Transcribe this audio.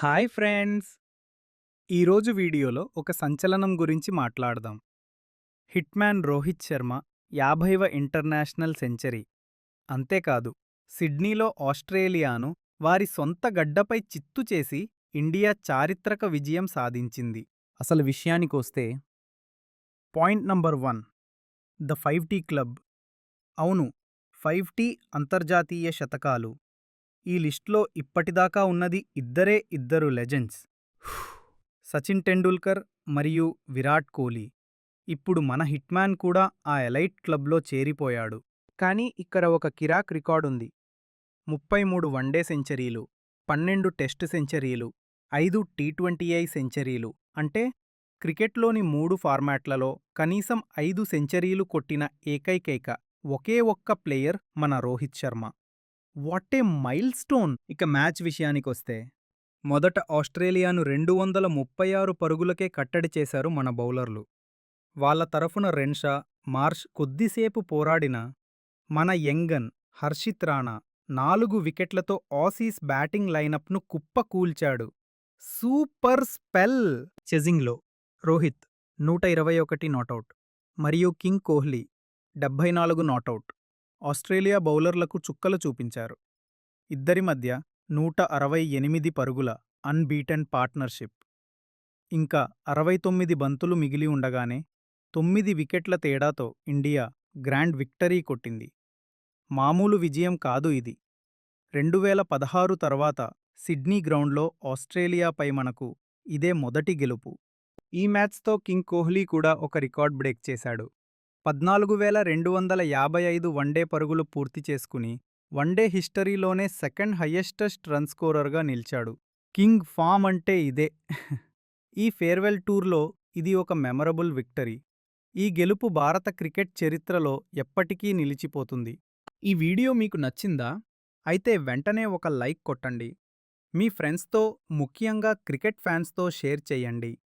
Hi friends. ఈరోజు వీడియోలో ఒక సంచలనం గురించి మాట్లాడదాం. హిట్మ్యాన్ రోహిత్ శర్మ యాభైవ ఇంటర్నేషనల్ సెంచరీ. అంతేకాదు సిడ్నీలో ఆస్ట్రేలియాను వారి సొంత గడ్డపై చిత్తు చేసి ఇండియా చారిత్రక విజయం సాధించింది. అసలు విషయానికొస్తే point number one the fifty club. అవును ఫైవ్ టీ అంతర్జాతీయ శతకాలు. ఈ లిస్ట్లో ఇప్పటిదాకా ఉన్నది ఇద్దరే ఇద్దరు లెజెండ్స్. సచిన్ టెండూల్కర్ మరియు విరాట్ కోహ్లీ. ఇప్పుడు మన హిట్మ్యాన్ కూడా ఆ ఎలైట్ క్లబ్లో చేరిపోయాడు. కానీ ఇక్కడ ఒక కిరాక్ రికార్డుంది ముప్పై మూడు వన్డే సెంచరీలు పన్నెండు టెస్టు సెంచరీలు ఐదు టీ ట్వంటీఐ సెంచరీలు అంటే క్రికెట్లోని మూడు ఫార్మాట్లలో కనీసం ఐదు సెంచరీలు కొట్టిన ఏకైకైక ఒకే ఒక్క ప్లేయర్ మన Rohit Sharma. What a milestone ఇక మ్యాచ్ విషయానికొస్తే మొదట ఆస్ట్రేలియాను రెండు వందల ముప్పై ఆరు పరుగులకే కట్టడి చేశారు మన బౌలర్లు. వాళ్ళ తరఫున రెన్షా మార్ష్ కొద్దిసేపు పోరాడిన మన యంగన్ హర్షిత్ రాణా నాలుగు వికెట్లతో ఆసీస్ బ్యాటింగ్ లైనప్ను కుప్పకూల్చాడు సూపర్ స్పెల్! చెజింగ్లో రోహిత్ నూట ఇరవై ఒకటి నాటౌట్ మరియు కింగ్ కోహ్లీ డెబ్భై నాలుగు నాటౌట్ ఆస్ట్రేలియా బౌలర్లకు చుక్కలు చూపించారు. ఇద్దరి మధ్య నూట అరవై ఎనిమిది పరుగుల అన్బీటెన్ పార్ట్నర్షిప్. ఇంకా అరవై తొమ్మిది బంతులు మిగిలి ఉండగానే తొమ్మిది వికెట్ల తేడాతో ఇండియా గ్రాండ్ విక్టరీ కొట్టింది. మామూలు విజయం కాదు ఇది. రెండు వేల పదహారు తర్వాత సిడ్నీ గ్రౌండ్లో ఆస్ట్రేలియాపై మనకు ఇదే మొదటి గెలుపు. ఈ మ్యాచ్తో కింగ్ కోహ్లీ కూడా ఒక రికార్డ్ బ్రేక్ చేశాడు. పద్నాలుగు వేల రెండు వందల యాభై ఐదు వన్డే పరుగులు పూర్తి చేసుకుని వన్డే హిస్టరీలోనే సెకండ్ హయ్యెస్టెస్ట్ రన్ స్కోరర్గా నిలిచాడు. కింగ్ ఫామ్ అంటే ఇదే. ఈ ఫేర్వెల్ టూర్లో ఇది ఒక మెమరబుల్ విక్టరీ. ఈ గెలుపు భారత క్రికెట్ చరిత్రలో ఎప్పటికీ నిలిచిపోతుంది. ఈ వీడియో మీకు నచ్చిందా? అయితే వెంటనే ఒక లైక్ కొట్టండి. మీ ఫ్రెండ్స్తో ముఖ్యంగా క్రికెట్ ఫ్యాన్స్తో షేర్ చేయండి.